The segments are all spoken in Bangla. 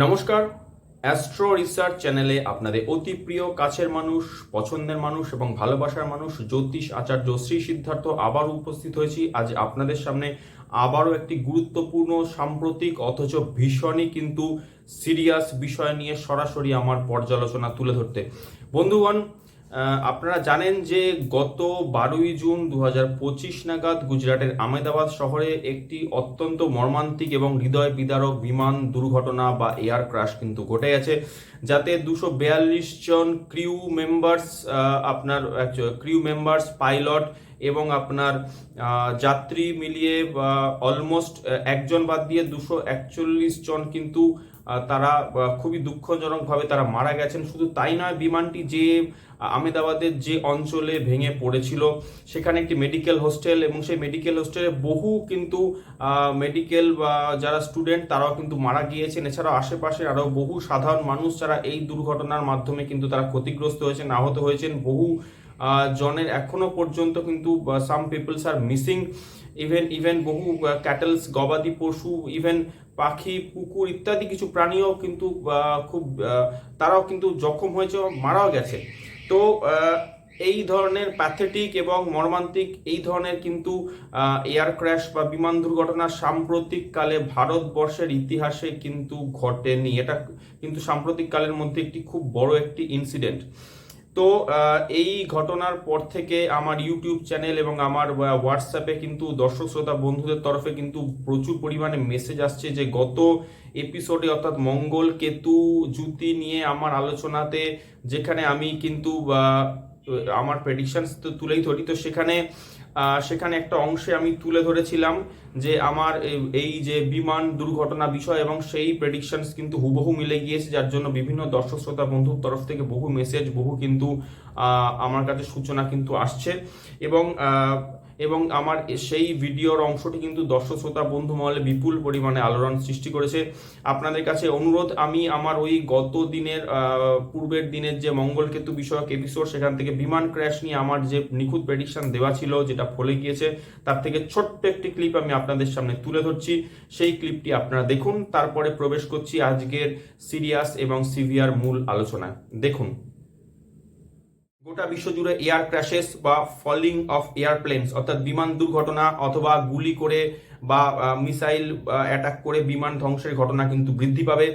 নমস্কার। অ্যাস্ট্রো রিসার্চ চ্যানেলে আপনাদের অতি প্রিয়, কাছের মানুষ, পছন্দের মানুষ এবং ভালোবাসার মানুষ জ্যোতিষ আচার্য শ্রী সিদ্ধার্থ আবার উপস্থিত হয়েছি। আজ আপনাদের সামনে আবারও একটি গুরুত্বপূর্ণ, সাম্প্রতিক অথচ ভীষণই কিন্তু সিরিয়াস বিষয় নিয়ে সরাসরি আমার পর্যালোচনা তুলে ধরতে। বন্ধুগণ আপনারা জানেন যে গত বারোই জুন দু পঁচিশ নাগাদ গুজরাটের আমেদাবাদ শহরে একটি অত্যন্ত মর্মান্তিক এবং হৃদয় বিদারক বিমান দুর্ঘটনা বা এয়ার ক্রাশ কিন্তু ঘটে গেছে, যাতে দুশো বেয়াল্লিশ জন ক্রিউ মেম্বার্স আপনার ক্রিউ মেম্বার্স, পাইলট এবং আপনার যাত্রী মিলিয়ে অলমোস্ট একজন বাদ দিয়ে দুশো একচল্লিশ জন কিন্তু তারা খুবই দুঃখজনকভাবে তারা মারা গেছেন। শুধু তাই নয়, বিমানটি যে আমেদাবাদের যে অঞ্চলে ভেঙে পড়েছিল, সেখানে একটি মেডিকেল হোস্টেল এবং সেই মেডিকেল হোস্টেলে বহু কিন্তু মেডিকেল বা যারা স্টুডেন্ট তারাও কিন্তু মারা গিয়েছেন। এছাড়াও আশেপাশে আরও বহু সাধারণ মানুষ যারা এই দুর্ঘটনার মাধ্যমে কিন্তু তারা ক্ষতিগ্রস্ত হয়েছেন, আহত হয়েছেন। বহু জনের এখনও পর্যন্ত কিন্তু some peoples are missing even even বহু ক্যাটেলস গবাদি পশু ইভেন পাখি পুকুর ইত্যাদি কিছু প্রাণীও কিন্তু খুব তারাও কিন্তু জখম হয়েছে মারাও গেছে। তো এই ধরনের প্যাথেটিক এবং মর্মান্তিক এই ধরনের কিন্তু এয়ার ক্র্যাশ বা বিমান দুর্ঘটনা সাম্প্রতিক কালে ভারতবর্ষের ইতিহাসে কিন্তু ঘটেনি। এটা কিন্তু সাম্প্রতিক কালের মধ্যে একটি খুব বড় একটি ইনসিডেন্ট তো এই ঘটনার পর থেকে আমার ইউটিউব চ্যানেল এবং আমার হোয়াটসঅ্যাপে কিন্তু দর্শক, শ্রোতা, বন্ধুদের তরফে কিন্তু প্রচুর পরিমাণে মেসেজ আসছে যে গত এপিসোডে অর্থাৎ মঙ্গল, কেতু জুতি নিয়ে আমার আলোচনাতে যেখানে আমি কিন্তু আমার প্রেডিকশনস তো তুলেই ধরি। তো সেখানে সেখানে একটা অংশে আমি তুলে ধরেছিলাম যে আমার এই- যে বিমান দুর্ঘটনা বিষয় এবং সেই প্রেডিকশনস কিন্তু হুবহু মিলে গিয়েছে, যার জন্য বিভিন্ন দর্শক শ্রোতা বন্ধুর তরফ থেকে বহু মেসেজ বহু কিন্তু আমার কাছে সূচনা কিন্তু আসছে। এবং এবং আমার সেই ভিডিওর অংশটি কিন্তু দর্শক শ্রোতা বন্ধু মহলে বিপুল পরিমাণে আলোড়ন সৃষ্টি করেছে। আপনাদের কাছে অনুরোধ, আমি আমার ওই গত দিনের পূর্বের দিনের যে মঙ্গলকেতু বিষয়ক এপিসোড সেখান থেকে বিমান ক্র্যাশ নিয়ে আমার যে নিখুঁত প্রেডিকশন দেওয়া ছিল, যেটা ফলে গিয়েছে, তার থেকে ছোট্ট একটি ক্লিপ আমি আপনাদের সামনে তুলে ধরছি। সেই ক্লিপটি আপনারা দেখুন, তারপরে প্রবেশ করছি আজকের সিরিয়াস এবং সিভিয়ার মূল আলোচনায়। দেখুন। গোটা বিশ্বজুড়ে এয়ার ক্র্যাশেস বা ফলিং অফ এয়ারপ্লেনস, অর্থাৎ বিমান দুর্ঘটনা অথবা গুলি করে বা মিসাইল অ্যাটাক করে বিমান ধ্বংসের ঘটনা কিন্তু বৃদ্ধি পাবে।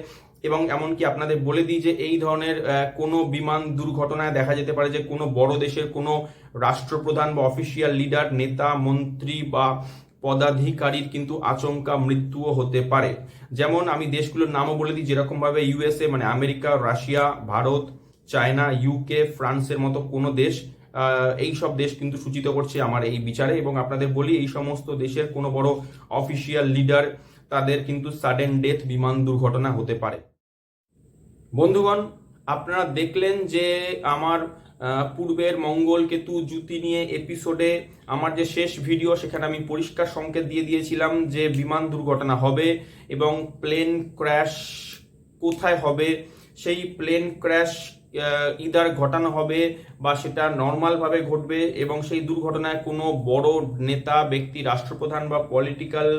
এবং এমনকি আপনাদের বলে দিই যে এই ধরনের কোনো বিমান দুর্ঘটনায় দেখা যেতে পারে যে কোনো বড় দেশের কোনো রাষ্ট্রপ্রধান বা অফিসিয়াল লিডার, নেতা, মন্ত্রী বা পদাধিকারীর কিন্তু আচমকা মৃত্যুও হতে পারে। যেমন আমি দেশগুলোর নামও বলে দিই যেরকম ভাবে ইউএসএ মানে America, Russia, Bharat China UK ফ্রান্সের মতো কোনো দেশ এই সব দেশ কিন্তু সূচিত করছে আমার এই বিচারে এবং আপনাদের বলি এই সমস্ত দেশের কোনো বড় অফিসিয়াল লিডার তাদের কিন্তু সাডেন ডেথ বিমান দুর্ঘটনা হতে পারে। বন্ধুগণ, আপনারা দেখলেন যে আমার পূর্বের মঙ্গল কেতু জুতি নিয়ে এপিসোডে আমার যে শেষ ভিডিও সেখানে আমি পরিষ্কার সংকেত দিয়ে দিয়েছিলাম যে বিমান দুর্ঘটনা হবে এবং প্লেন ক্র্যাশ কোথায় হবে, সেই প্লেন ক্র্যাশ ইদার ঘটানো হবে বা সেটা নর্মালভাবে ঘটবে এবং সেই দুর্ঘটনায় কোনো বড় নেতা, ব্যক্তি, রাষ্ট্রপ্রধান বা পলিটিক্যাল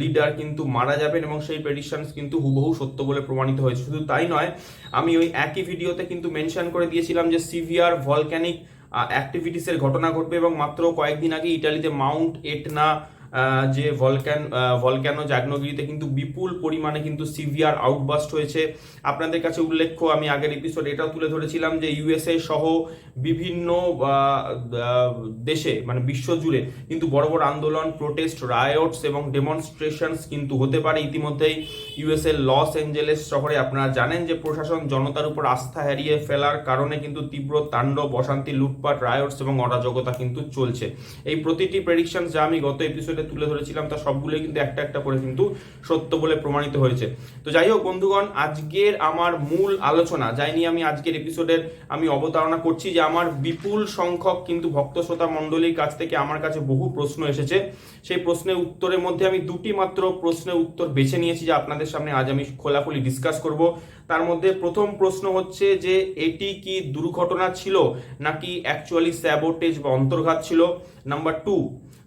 লিডার কিন্তু মারা যাবেন এবং সেই প্রেডিকশনস কিন্তু হুবহু সত্য বলে প্রমাণিত হয়েছে। শুধু তাই নয়, আমি ওই একই ভিডিওতে কিন্তু মেনশন করে দিয়েছিলাম যে সিভিয়ার ভলক্যানিক অ্যাক্টিভিটিসের ঘটনা ঘটবে এবং মাত্র কয়েকদিন আগে ইটালিতে মাউন্ট এটনা যে ভলক্যান ভলক্যানো জাগ্নগিরিতে কিন্তু বিপুল পরিমাণে কিন্তু সিভিয়ার আউটবাস্ট হয়েছে। আপনাদের কাছে উল্লেখ্য, আমি আগের এপিসোড এটাও তুলে ধরেছিলাম যে ইউএসএ সহ বিভিন্ন দেশে মানে বিশ্বজুড়ে কিন্তু বড় বড় আন্দোলন প্রোটেস্ট রায়টস এবং ডেমনস্ট্রেশনস কিন্তু হতে পারে। ইতিমধ্যেই ইউএসএ লস অ্যাঞ্জেলেস শহরে আপনারা জানেন যে প্রশাসন জনতার উপর আস্থা হারিয়ে ফেলার কারণে কিন্তু তীব্র তাণ্ডব, অশান্তি, লুটপাট রায়টস এবং অরাজকতা কিন্তু চলছে। এই প্রতিটি প্রেডিকশন যা আমি গত এপিসোডে তুলে ধরেছিলাম, তা সবগুলোই কিন্তু একটা একটা করে কিন্তু সত্য বলে প্রমাণিত হয়েছে। তো যাই হোক বন্ধুগণ, আজকের আমার মূল আলোচনা, যাই নিয়ে আমি আজকের এপিসোডের আমি অবতারণা করছি যে আমার বিপুল সংখ্যক কিন্তু ভক্ত শ্রোতা মণ্ডলীর কাছ থেকে আমার কাছে বহু প্রশ্ন এসেছে। সেই প্রশ্নের উত্তরের মধ্যে আমি দুটি মাত্র প্রশ্নের উত্তর বেছে নিয়েছি যে আপনাদের সামনে আজ আমি খোলাখুলি ডিসকাস করব। তার মধ্যে প্রথম প্রশ্ন হচ্ছে যে, এটি কি দুর্ঘটনা ছিল নাকি অ্যাকচুয়ালি স্যাবোটেজ বা অন্তর্ঘাত ছিল? নাম্বার টু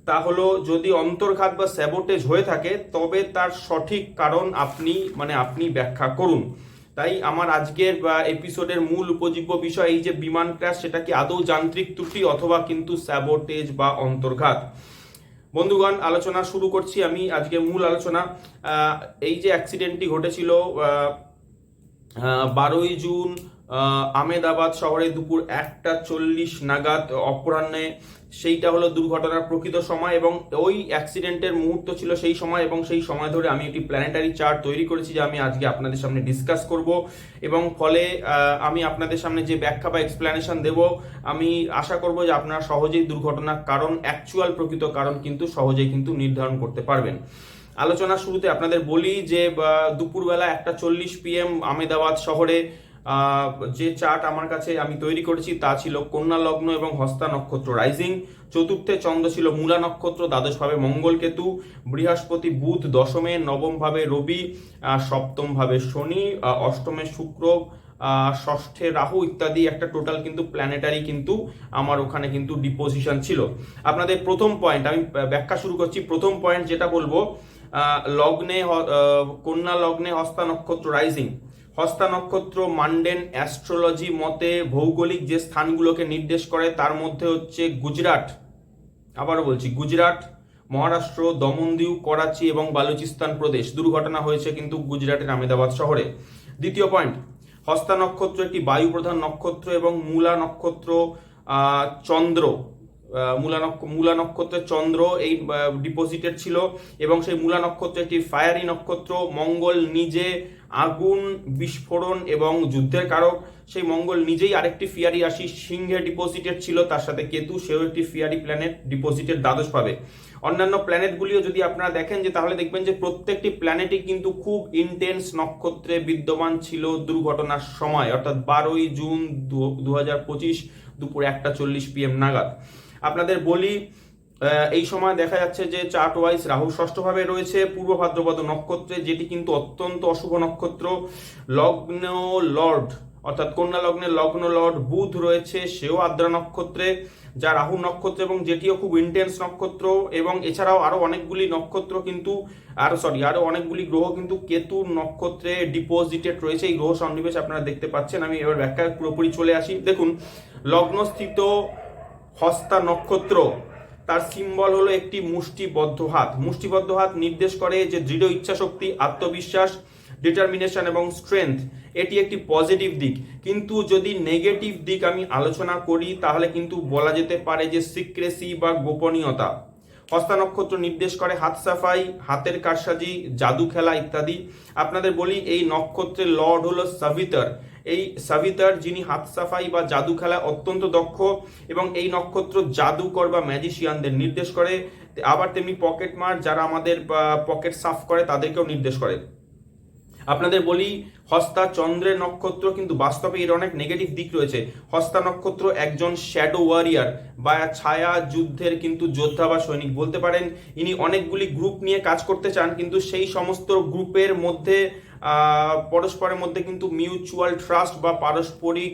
তা হলো যদি অন্তর্ঘাত বা স্যাবোটেজ হয়ে থাকে, তবে তার সঠিক কারণ আপনি মানে আপনি ব্যাখ্যা করুন। তাই আমার আজকের এপিসোডের মূল উপজীব্য বিষয় এই যে বিমান ক্র্যাশ সেটা কি আদৌ যান্ত্রিক ত্রুটি অথবা কিন্তু স্যাবোটেজ বা অন্তর্ঘাত? বন্ধুগণ, আলোচনা শুরু করছি আমি আজকে মূল আলোচনা। এই যে অ্যাক্সিডেন্টটি ঘটেছিল বারোই জুন আমেদাবাদ শহরে দুপুর একটা চল্লিশ নাগাদ অপরাহ্নে সেইটা হলো দুর্ঘটনার প্রকৃত সময় এবং ওই অ্যাক্সিডেন্টের মুহূর্ত ছিল সেই সময় এবং সেই সময় ধরে আমি একটি প্ল্যানেটারি চার্ট তৈরি করেছি যে আমি আজকে আপনাদের সামনে ডিসকাস করব এবং ফলে আমি আপনাদের সামনে যে ব্যাখ্যা বা এক্সপ্লেনেশন দেব, আমি আশা করব যে আপনারা সহজেই দুর্ঘটনার কারণ অ্যাকচুয়াল প্রকৃত কারণ কিন্তু সহজেই কিন্তু নির্ধারণ করতে পারবেন। আলোচনা শুরুতে আপনাদের বলি যে দুপুরবেলা একটা চল্লিশ পিএম আমেদাবাদ শহরে যে চার্ট আমার কাছে আমি তৈরি করেছি তা ছিল কন্যা লগ্ন এবং হস্তা নক্ষত্র রাইজিং চতুর্থে চন্দ্র ছিল মূলা নক্ষত্র দ্বাদশ ভাবে মঙ্গল কেতু বৃহস্পতি বুধ দশমে নবম ভাবে রবি আহ, সপ্তম ভাবে শনি অষ্টমে শুক্র ষষ্ঠে রাহু ইত্যাদি। একটা টোটাল কিন্তু প্ল্যানেটারি কিন্তু আমার ওখানে কিন্তু ডিপোজিশন ছিল। আপনাদের প্রথম পয়েন্ট আমি ব্যাখ্যা শুরু করছি। প্রথম পয়েন্ট যেটা বলব লগ্নে কন্যা লগ্নে হস্তা নক্ষত্র রাইজিং হস্তা নক্ষত্র, মান্ডেন অ্যাস্ট্রোলজি মতে ভৌগোলিক যে স্থানগুলোকে নির্দেশ করে, তার মধ্যে হচ্ছে গুজরাট। আবারও বলছি, গুজরাট, মহারাষ্ট্র, দমনদিউ, করাচি এবং বালুচিস্তান প্রদেশ। দুর্ঘটনা হয়েছে কিন্তু গুজরাটের আমেদাবাদ শহরে। দ্বিতীয় পয়েন্ট, হস্তা নক্ষত্র একটি বায়ু প্রধান নক্ষত্র এবং মূলা নক্ষত্র চন্দ্র। মূলা মূলা নক্ষত্রের চন্দ্র এই ডিপোজিটেড ছিল এবং সেই মূলা নক্ষত্র একটি ফায়ারি নক্ষত্র। মঙ্গল নিজে আগুন, বিস্ফোরণ এবং যুদ্ধের কারক। সেই মঙ্গল নিজেই আরেকটি ফিয়ারি রাশি সিংহে ডিপোজিটেড ছিল, তার সাথে কেতু, সেও একটি ফিয়ারি প্ল্যানেট ডিপোজিটেড দ্বাদশ পাবে। অন্যান্য প্ল্যানেটগুলিও যদি আপনারা দেখেন যে, তাহলে দেখবেন যে, প্রত্যেকটি প্ল্যানেটই কিন্তু খুব ইন্টেন্স নক্ষত্রে বিদ্যমান ছিল দুর্ঘটনার সময়, অর্থাৎ বারোই জুন দু হাজার পঁচিশ দুপুর একটা চল্লিশ পিএম নাগাদ। আপনাদের বলি এই সময় দেখা যাচ্ছে যে চার্ট ওয়াইজ রাহু ষষ্ঠভাবে রয়েছে, পূর্ব ভাদ্রপদ নক্ষত্রে, যেটি কিন্তু অত্যন্ত অশুভ নক্ষত্র, লগ্ন লর্ড, অর্থাৎ কন্যা লগ্নের লগ্ন লর্ড বুধ রয়েছে, সেও আদ্রা নক্ষত্রে, যা রাহু নক্ষত্র এবং যেটিও খুব ইন্টেন্স নক্ষত্র, এবং এছাড়াও আরও অনেকগুলি নক্ষত্র কিন্তু, আরও সরি আরও অনেকগুলি গ্রহ কিন্তু কেতু নক্ষত্রে ডিপোজিটেড রয়েছে। এই গ্রহ সন্নিবেশ আপনারা দেখতে পাচ্ছেন, আমি এবার ব্যাখ্যা পুরোপুরি চলে আসি। দেখুন, লগ্নস্থিত হস্তা নক্ষত্র তার সিম্বল হলো একটি মুষ্টিবদ্ধ হাত। মুষ্টিবদ্ধ হাত নির্দেশ করে যে দৃঢ় ইচ্ছাশক্তি, আত্মবিশ্বাস ডিটারমিনেশন এবং স্ট্রেংথ এটি একটি পজিটিভ দিক। কিন্তু যদি নেগেটিভ দিক আমি আলোচনা করি, তাহলে কিন্তু বলা যেতে পারে যে সিক্রেসি বা গোপনীয়তা। হস্তা নক্ষত্র নির্দেশ করে হাত সাফাই, হাতের কারসাজি, জাদু খেলা ইত্যাদি। আপনাদের বলি, এই নক্ষত্রের লর্ড হলো সাভিতার এই সাভিতার যিনি হাত সাফাই বা জাদু খেলা অত্যন্ত দক্ষ এবং এই নক্ষত্র জাদুকর বা ম্যাজিশিয়ানদের নির্দেশ করে আবার তেমনি পকেট মার যারা আমাদের পকেট সাফ করে তাদেরকেও নির্দেশ করে। আপনাদের বলি, হস্তা চন্দ্রের নক্ষত্র কিন্তু বাস্তবে এর অনেক নেগেটিভ দিক রয়েছে। হস্তা নক্ষত্র একজন শ্যাডো ওয়ারিয়ার বা ছায়া যুদ্ধের কিন্তু যোদ্ধা বা সৈনিক বলতে পারেন। ইনি অনেকগুলি গ্রুপ নিয়ে কাজ করতে চান, কিন্তু সেই সমস্ত গ্রুপের মধ্যে পরস্পরের মধ্যে কিন্তু মিউচুয়াল ট্রাস্ট বা পারস্পরিক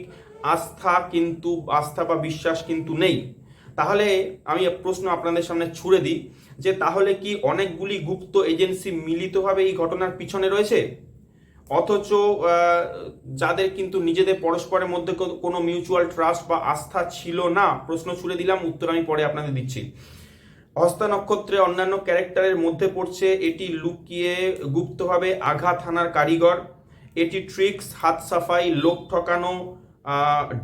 আস্থা কিন্তু, আস্থা বা বিশ্বাস কিন্তু নেই। তাহলে আমি প্রশ্ন আপনাদের সামনে ছুড়ে দিই, যে তাহলে কি অনেকগুলি গুপ্ত এজেন্সি মিলিতভাবে এই ঘটনার পিছনে রয়েছে? অথচ যাদের কিন্তু নিজেদের পরস্পরের মধ্যে কোনো মিউচুয়াল ট্রাস্ট বা আস্থা ছিল না, প্রশ্ন ছুড়ে দিলাম, উত্তর আমি পরে আপনাদের দিচ্ছি। হস্তা নক্ষত্রে অন্যান্য ক্যারেক্টারের মধ্যে পড়ছে, এটি লুকিয়ে গুপ্তভাবে আঘাত হানার কারিগর। এটি ট্রিক্স, হাত সাফাই, লোক ঠকানো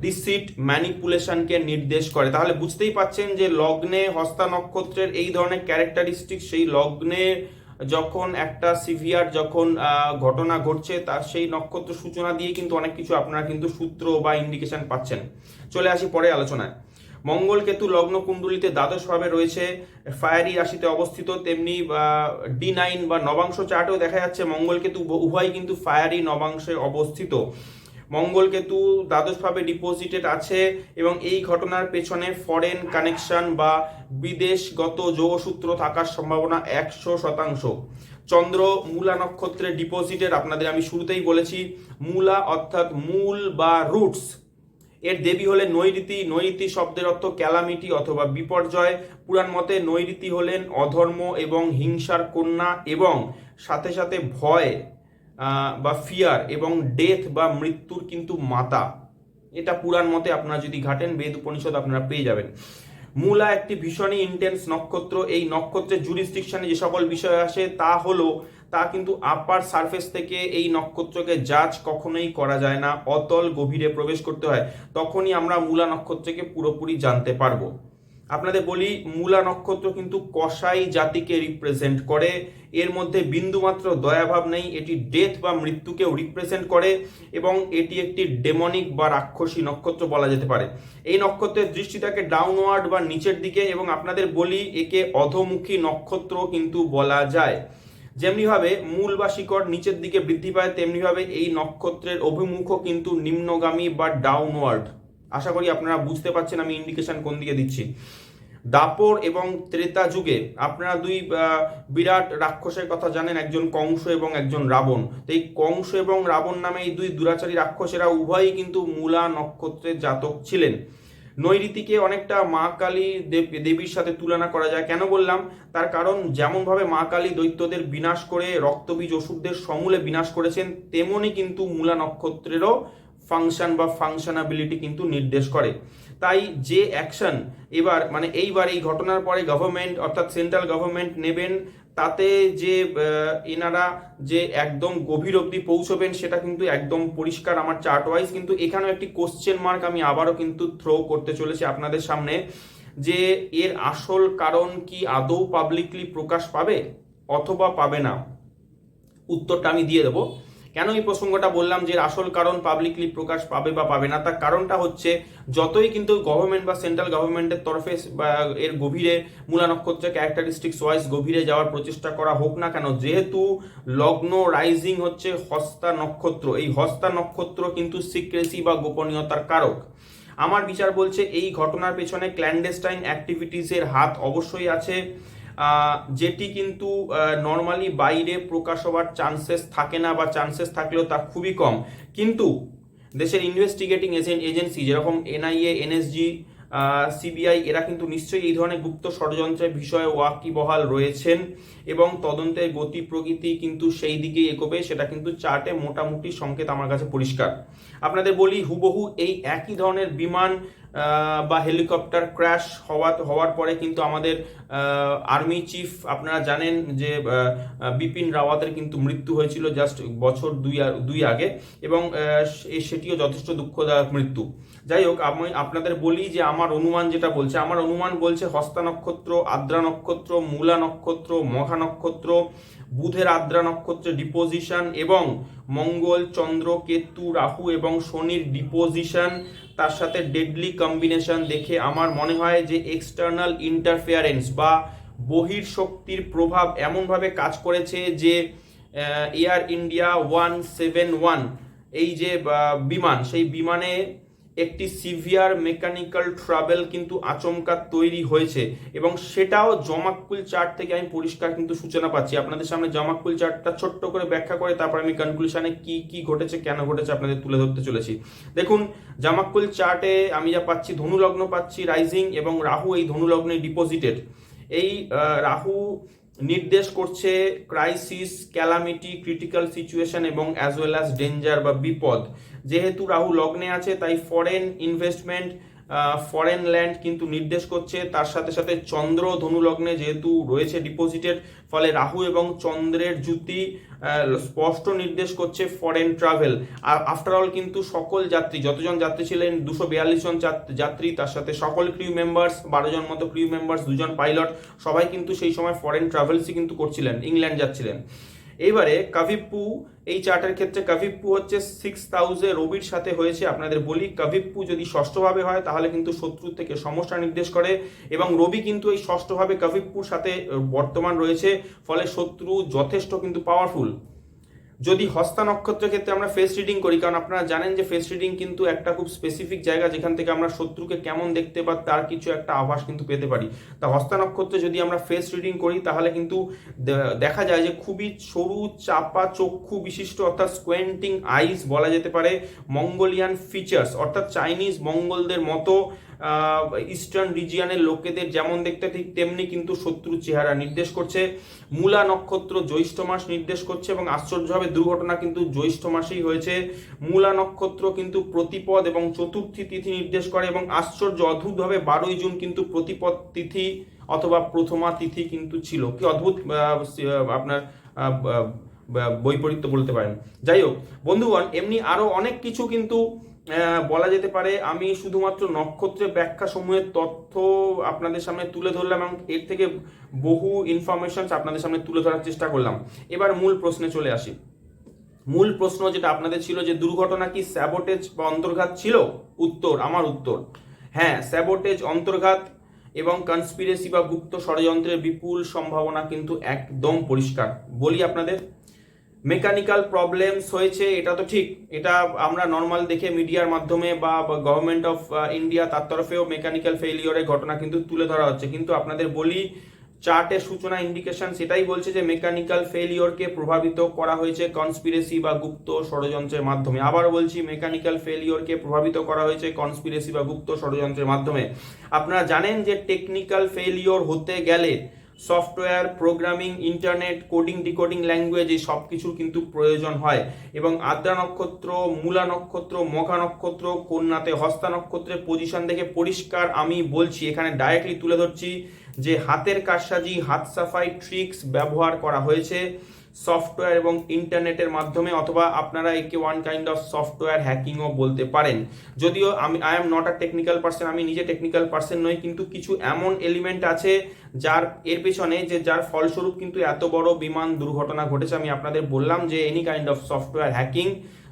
ডিসিট, ম্যানিপুলেশনকে নির্দেশ করে। তাহলে বুঝতেই পাচ্ছেন যে লগ্নে হস্তা নক্ষত্রের এই ধরনের ক্যারেক্টারিস্টিক সেই লগ্নে যখন একটা সিভিয়ার যখন ঘটনা ঘটছে, তার সেই নক্ষত্র সূচনা দিয়ে কিন্তু অনেক কিছু আপনারা কিন্তু সূত্র বা ইন্ডিকেশন পাচ্ছেন। চলে আসি পরে আলোচনায়। মঙ্গল কেতু লগ্ন কুণ্ডলিতে দ্বাদশ ভাবে রয়েছে। ফায়ারি রাশিতে অবস্থিত, তেমনি ডি নাইন বা নবাংশ চার্টেও দেখা যাচ্ছে মঙ্গল কেতু উভয় কিন্তু ফায়ারি নবাংশে অবস্থিত। মঙ্গল কেতু দ্বাদশভাবে ডিপোজিটেড আছে এবং এই ঘটনার পেছনে ফরেন কানেকশন বা বিদেশগত যোগসূত্র থাকার সম্ভাবনা একশো শতাংশ। চন্দ্র মূলা নক্ষত্রে ডিপোজিটেড আপনাদের আমি শুরুতেই বলেছি, মূলা অর্থাৎ মূল বা রুটস এর দেবী হলেন নৈরীতি নৈরীতি শব্দের অর্থ ক্যালামিটি অথবা বিপর্যয়। পুরাণ মতে নৈরীতি হলেন অধর্ম এবং হিংসার কন্যা এবং সাথে সাথে ভয় বা ফিয়ার এবং ডেথ বা মৃত্যুর কিন্তু মাতা। এটা পুরাণ মতে আপনারা যদি ঘাটেন, বেদ উপনিষদ আপনারা পেয়ে যাবেন। মূলা একটি ভীষণই ইন্টেন্স নক্ষত্র। এই নক্ষত্রের জুরিসডিকশনে যে সকল বিষয় আসে, তা হলো তা কিন্তু আপার সারফেস থেকে এই নক্ষত্রকে জাজ কখনোই করা যায় না। অতল গভীরে প্রবেশ করতে হয়, তখনই আমরা মূলা নক্ষত্রকে পুরোপুরি জানতে পারব। আপনাদের বলি, মূলা নক্ষত্র কিন্তু কসাই জাতিকে রিপ্রেজেন্ট করে। এর মধ্যে বিন্দুমাত্র দয়াভাব নেই, এটি ডেথ বা মৃত্যুকেও রিপ্রেজেন্ট করে এবং এটি একটি ডেমনিক বা রাক্ষসী নক্ষত্র বলা যেতে পারে। এই নক্ষত্রের দৃষ্টি থাকে ডাউনওয়ার্ড বা নিচের দিকে এবং আপনাদের বলি, একে অধমুখী নক্ষত্র কিন্তু বলা যায়। যেমনিভাবে মূল বা শিকড় নিচের দিকে বৃদ্ধি পায়, তেমনিভাবে এই নক্ষত্রের অভিমুখও কিন্তু নিম্নগামী বা ডাউনওয়ার্ড আশা করি আপনারা বুঝতে পারছেন আমি ইন্ডিকেশন কোন দিকে দিচ্ছি। দাপর এবং ত্রেতা যুগে আপনারা দুই বিরাট রাক্ষসের কথা জানেন, একজন কংস এবং একজন রাবণ। তো এই কংস এবং রাবণ নামে এই দুই দুরাচারী রাক্ষসেরা উভয়ই কিন্তু মূলা নক্ষত্রের জাতক ছিলেন। নৈরীতিকে অনেকটা মা কালী দেব- দেবীর সাথে তুলনা করা যায়। কেন বললাম? তার কারণ যেমনভাবে মা কালী দৈত্যদের বিনাশ করে রক্তবীজ ওষুধদের সমূলে বিনাশ করেছেন, তেমনি কিন্তু মূলা নক্ষত্রেরও ফাংশন বা ফাংশনাবিলিটি কিন্তু নির্দেশ করে। তাই যে অ্যাকশন এবার মানে এইবার এই ঘটনার পরে গভর্নমেন্ট অর্থাৎ সেন্ট্রাল গভর্নমেন্ট নেবেন তাতে যে এনারা যে একদম গভীর অবধি পৌঁছবেন সেটা কিন্তু একদম পরিষ্কার আমার চার্ট ওয়াইজ কিন্তু এখানেও একটি কোশ্চেন মার্ক আমি আবারও কিন্তু থ্রো করতে চলেছি আপনাদের সামনে যে এর আসল কারণ কি আদৌ পাবলিকলি প্রকাশ পাবে অথবা পাবে না? উত্তরটা আমি দিয়ে দেবো। কেন এই প্রসঙ্গটা বললাম যে আসল কারণ পাবলিকলি প্রকাশ পাবে বা পাবে না? তার কারণটা হচ্ছে যতই কিন্তু গভর্নমেন্ট বা সেন্ট্রাল গভর্নমেন্টের তরফে এর গভীরে মূলা নক্ষত্রের ক্যারেক্টারিস্টিক্স ওয়াইজ গভীরে যাওয়ার প্রচেষ্টা করা হোক না কেন, যেহেতু লগ্ন রাইজিং হচ্ছে হস্তা নক্ষত্র। এই হস্তা নক্ষত্র কিন্তু সিক্রেসি বা গোপনীয়তার কারক। আমার বিচার বলছে এই ঘটনার পেছনে ক্ল্যান্ডেস্টাইন অ্যাক্টিভিটিসের হাত অবশ্যই আছে। যেটি কিন্তু নর্মালি বাইরে প্রকাশ হওয়ার চান্সেস থাকে না বা চান্সেস থাকলেও তা খুবই কম। কিন্তু দেশের ইনভেস্টিগেটিং এজেন্ট এজেন্সি যেরকম এনআইএ এনএসজি সিবিআই এরা কিন্তু নিশ্চয়ই এই ধরনের গুপ্ত ষড়যন্ত্রের বিষয়ে ওয়াকিবহাল রয়েছেন এবং তদন্তের গতি প্রকৃতি কিন্তু সেই দিকেই এগোবে, সেটা কিন্তু চার্টে মোটামুটি সংকেত আমার কাছে পরিষ্কার। আপনাদের বলি, হুবহু এই একই ধরনের বিমান বা হেলিকপ্টার ক্র্যাশ হওয়া হওয়ার পরে কিন্তু আমাদের আর্মি চিফ আপনারা জানেন যে বিপিন রাওয়াতের কিন্তু মৃত্যু হয়েছিল জাস্ট বছর দুই দুই আগে এবং সেটিও যথেষ্ট দুঃখদায়ক মৃত্যু। যাই হোক, আমি আপনাদের বলি যে আমার অনুমান যেটা বলছে, আমার অনুমান বলছে হস্তা নক্ষত্র, আদ্রা নক্ষত্র, মূলা নক্ষত্র মহা নক্ষত্র, বুধের আদ্রা নক্ষত্রের ডিপোজিশন এবং মঙ্গল, চন্দ্র, কেতু, রাহু এবং শনির ডিপোজিশন তার সাথে ডেডলি কম্বিনেশন দেখে আমার মনে হয় যে এক্সটার্নাল ইন্টারফেয়ারেন্স বা বহির শক্তির প্রভাব এমনভাবে কাজ করেছে যে Air India one seven one এই যে বিমান, সেই বিমানে একটি সিভিয়ার মেকানিক্যাল ট্রাভেল কিন্তু আচমকা তৈরি হয়েছে এবং সেটাও জমাকুল চার্ট থেকে আমি পরিষ্কার কিন্তু সূচনা পাচ্ছি। আপনাদের সামনে জমাকুল চার্টটা ছোট্ট করে ব্যাখ্যা করে তারপর আমি কনক্লুশনে কি কি ঘটেছে, কেন ঘটেছে আপনাদের তুলে ধরতে চলেছি। দেখুন, জামাকুল চার্টে আমি যা পাচ্ছি, ধনুলগ্ন পাচ্ছি রাইজিং এবং রাহু এই ধনুলগ্নে ডিপোজিটেড এই রাহু নির্দেশ করছে ক্রাইসিস ক্যালামিটি ক্রিটিক্যাল সিচুয়েশন এবং অ্যাজ ওয়েল অ্যাজ ডেঞ্জার বা বিপদ। যেহেতু রাহু লগ্নে আছে, তাই ফরেন ইনভেস্টমেন্ট ফরেন ল্যান্ড কিন্তু নির্দেশ করছে। তার সাথে সাথে চন্দ্র ধনু লগ্নে যেহেতু রয়েছে ডিপোজিটের ফলে রাহু এবং চন্দ্রের জুতি স্পষ্ট নির্দেশ করছে ফরেন ট্রাভেল আর আফটার অল কিন্তু সকল যাত্রী, যতজন যাত্রী ছিলেন, দুশো বিয়াল্লিশ জন যাত্রী, তার সাথে সকল ক্রিউ মেম্বার্স বারো জন মতো ক্রিউ মেম্বার্স দুজন পাইলট সবাই কিন্তু সেই সময় ফরেন ট্রাভেলসই কিন্তু করছিলেন, ইংল্যান্ড যাচ্ছিলেন। এইবারে কাভিপ্পু, এই চার্টের ক্ষেত্রে কাভিপ্পু হচ্ছে সিক্স হাউসে রবির সাথে হয়েছে আপনাদের বলি। কাভিপ্পু যদি ষষ্ঠভাবে হয়, তাহলে কিন্তু শত্রু থেকে সমস্যা নির্দেশ করে এবং রবি কিন্তু এই ষষ্ঠভাবে কাভিপ্পুর সাথে বর্তমান রয়েছে। ফলে শত্রু যথেষ্ট কিন্তু পাওয়ারফুল যদি হস্তা নক্ষত্রের ক্ষেত্রে আমরা ফেস রিডিং করি, কারণ আপনারা জানেন যে ফেস রিডিং কিন্তু একটা খুব স্পেসিফিক জায়গা যেখান থেকে আমরা শত্রুকে কেমন দেখতে বা তার কিছু একটা আভাস কিন্তু পেতে পারি। তা হস্তা নক্ষত্রে যদি আমরা ফেস রিডিং করি, তাহলে কিন্তু দেখা যায় যে খুবই সরু, চাপা, চক্ষু বিশিষ্ট অর্থাৎ স্কোয়েন্টিং আইস বলা যেতে পারে, মঙ্গোলিয়ান ফিচার্স অর্থাৎ চাইনিজ মঙ্গলদের মতো ইস্টার্ন রিজিয়ানের লোকেদের যেমন দেখতে ঠিক তেমনি কিন্তু শত্রুর চেহারা নির্দেশ করছে। মূলা নক্ষত্র জ্যৈষ্ঠ মাস নির্দেশ করছে এবং আশ্চর্যভাবে দুর্ঘটনা কিন্তু জ্যৈষ্ঠ মাসেই হয়েছে। মূলা নক্ষত্র কিন্তু প্রতিপদ এবং চতুর্থী তিথি নির্দেশ করে এবং আশ্চর্য অদ্ভুতভাবে বারোই জুন কিন্তু প্রতিপদ তিথি অথবা প্রথমা তিথি কিন্তু ছিল। কি অদ্ভুত আপনার বৈপরীত্য বলতে পারেন। যাই হোক, বন্ধুগণ, এমনি আরও অনেক কিছু কিন্তু বলা যেতে পারে আমি শুধুমাত্র নক্ষত্রের ব্যাখ্যা সমূহের তথ্য আপনাদের সামনে তুলে ধরলাম এবং এর থেকে বহু ইনফরমেশন আপনাদের সামনে তুলে ধরার চেষ্টা করলাম। এবার মূল প্রশ্নে চলে আসি। মূল প্রশ্ন যেটা আপনাদের ছিল যে, দুর্ঘটনা কি স্যাবোটেজ বা অন্তর্ঘাত ছিল? উত্তর, আমার উত্তর। হ্যাঁ স্যাবোটেজ অন্তর্ঘাত এবং কনস্পিরেসি বা গুপ্ত ষড়যন্ত্রের বিপুল সম্ভাবনা কিন্তু একদম পরিষ্কার। বলি আপনাদের মেকানিক্যাল প্রবলেমস হয়েছে, এটা তো ঠিক। এটা আমরা নর্মাল দেখে মিডিয়ার মাধ্যমে বা গভর্নমেন্ট অফ ইন্ডিয়া তার তরফেও মেকানিক্যাল ফেলিওরের ঘটনা কিন্তু তুলে ধরা হচ্ছে। কিন্তু আপনাদের বলি চার্টের সূচনা ইন্ডিকেশন সেটাই বলছে যে মেকানিক্যাল ফেলিওরকে প্রভাবিত করা হয়েছে কনস্পিরেসি বা গুপ্ত ষড়যন্ত্রের মাধ্যমে। আবার বলছি মেকানিক্যাল ফেলিওরকে প্রভাবিত করা হয়েছে কনস্পিরেসি বা গুপ্ত ষড়যন্ত্রের মাধ্যমে। আপনারা জানেন যে টেকনিক্যাল ফেলিওর হতে গেলে software, programming, internet, coding, decoding language এই সব কিছুর কিন্তু প্রয়োজন হয়। এবং আদ্রা নক্ষত্র, মূলা নক্ষত্র মঘা নক্ষত্র, কন্যাতে হস্তা নক্ষত্রের পজিশন দেখে পরিষ্কার আমি বলছি, এখানে ডাইরেক্টলি তুলে ধরছি যে হাতের কারসাজি, হাত সাফাই ট্রিক্স ব্যবহার করা হয়েছে। সফটওয়্যার এবং ইন্টারনেটের মাধ্যমে অথবা আপনারা একে ওয়ান কাইন্ড অফ সফটওয়্যার হ্যাকিংও বলতে পারেন। যদিও আমি I am not a technical person আমি নিজে টেকনিক্যাল পার্সন নই, কিন্তু কিছু এমন এলিমেন্ট আছে যার, এর পেছনে যে যার ফলস্বরূপ কিন্তু এত বড় বিমান দুর্ঘটনা ঘটেছে। আমি আপনাদের বললাম যে any kind of software hacking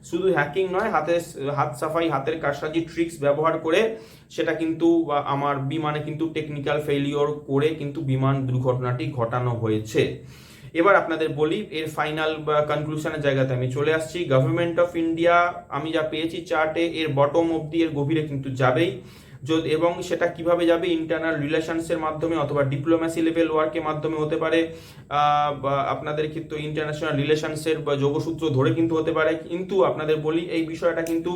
শুধু হ্যাকিং নয়, হাতে, হাত সাফাই, হাতের কারসাজি ট্রিক্স ব্যবহার করে সেটা কিন্তু আমার বিমানে কিন্তু টেকনিক্যাল ফেলিওর করে কিন্তু বিমান দুর্ঘটনাটি ঘটানো হয়েছে। এবার আপনাদের বলি, এর ফাইনাল কনক্লুশনের জায়গাতে আমি চলে আসছি। গভর্নমেন্ট অফ ইন্ডিয়া আমি যা পেয়েছি চার্টে এর বটম অবধি এর গভীরে কিন্তু যাবেই। এবং সেটা কীভাবে যাবে? ইন্টারনাল রিলেশনসের মাধ্যমে অথবা ডিপ্লোম্যাসি লেভেল ওয়ার্কের মাধ্যমে হতে পারে। আপনাদের কিন্তু ইন্টারন্যাশনাল রিলেশনসের বা যোগসূত্র ধরে কিন্তু হতে পারে। কিন্তু আপনাদের বলি, এই বিষয়টা কিন্তু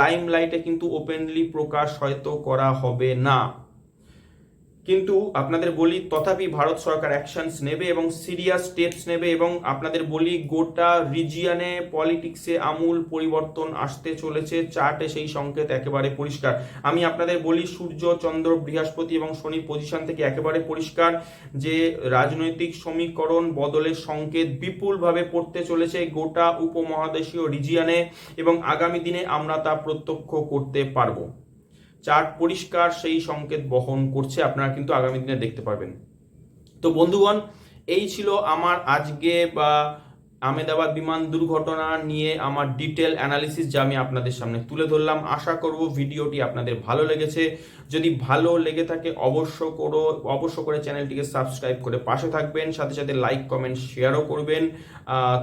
লাইম লাইটে কিন্তু ওপেনলি প্রকাশ হয়তো করা হবে না। কিন্তু আপনাদের বলি তথাপি ভারত সরকার অ্যাকশনস নেবে এবং সিরিয়াস স্টেপস নেবে এবং আপনাদের বলি গোটা রিজিয়ানে পলিটিক্সে আমূল পরিবর্তন আসতে চলেছে চার্টে সেই সংকেত একেবারে পরিষ্কার। আমি আপনাদের বলি সূর্য, চন্দ্র, বৃহস্পতি এবং শনির পজিশন থেকে একেবারে পরিষ্কার যে রাজনৈতিক সমীকরণ বদলের সংকেত বিপুলভাবে পড়তে চলেছে গোটা উপমহাদেশীয় রিজিয়ানে এবং আগামী দিনে আমরা তা প্রত্যক্ষ করতে পারব। চার্ট পরিষ্কার সেই সংকেত বহন করছে, আপনারা কিন্তু আগামী দিনে দেখতে পারবেন। তো বন্ধুগণ, এই ছিল আমার আজকে বা আমেদাবাদ বিমান দুর্ঘটনা নিয়ে আমার ডিটেল অ্যানালিসিস যা আমি আপনাদের সামনে তুলে ধরলাম। আশা করব ভিডিওটি আপনাদের ভালো লেগেছে। যদি ভালো লেগে থাকে অবশ্য করো, অবশ্য করে চ্যানেলটিকে সাবস্ক্রাইব করে পাশে থাকবেন, সাথে সাথে লাইক কমেন্ট শেয়ারও করবেন।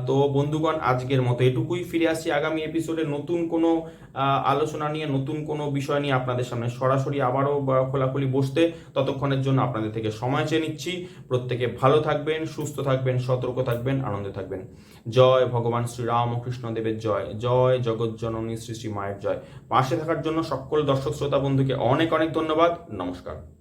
তো বন্ধুগণ, আজকের মতো এটুকুই। ফিরে আসছি আগামী এপিসোডে নতুন কোনো আলোচনা নিয়ে, নতুন কোনো বিষয় নিয়ে আপনাদের সামনে সরাসরি আবারও খোলাখুলি বসতে। ততক্ষণের জন্য আপনাদের থেকে সময় চেয়ে নিচ্ছি। প্রত্যেকে ভালো থাকবেন, সুস্থ থাকবেন, সতর্ক থাকবেন, আনন্দে থাকবেন। জয় ভগবান শ্রী রামকৃষ্ণ দেবের জয়। জয় জগৎ জননী শ্রী শ্রী মায়ের জয়। পাশে থাকার জন্য সকল দর্শক, শ্রোতা, বন্ধুকে অনেক অনেক ধন্যবাদ। নমস্কার।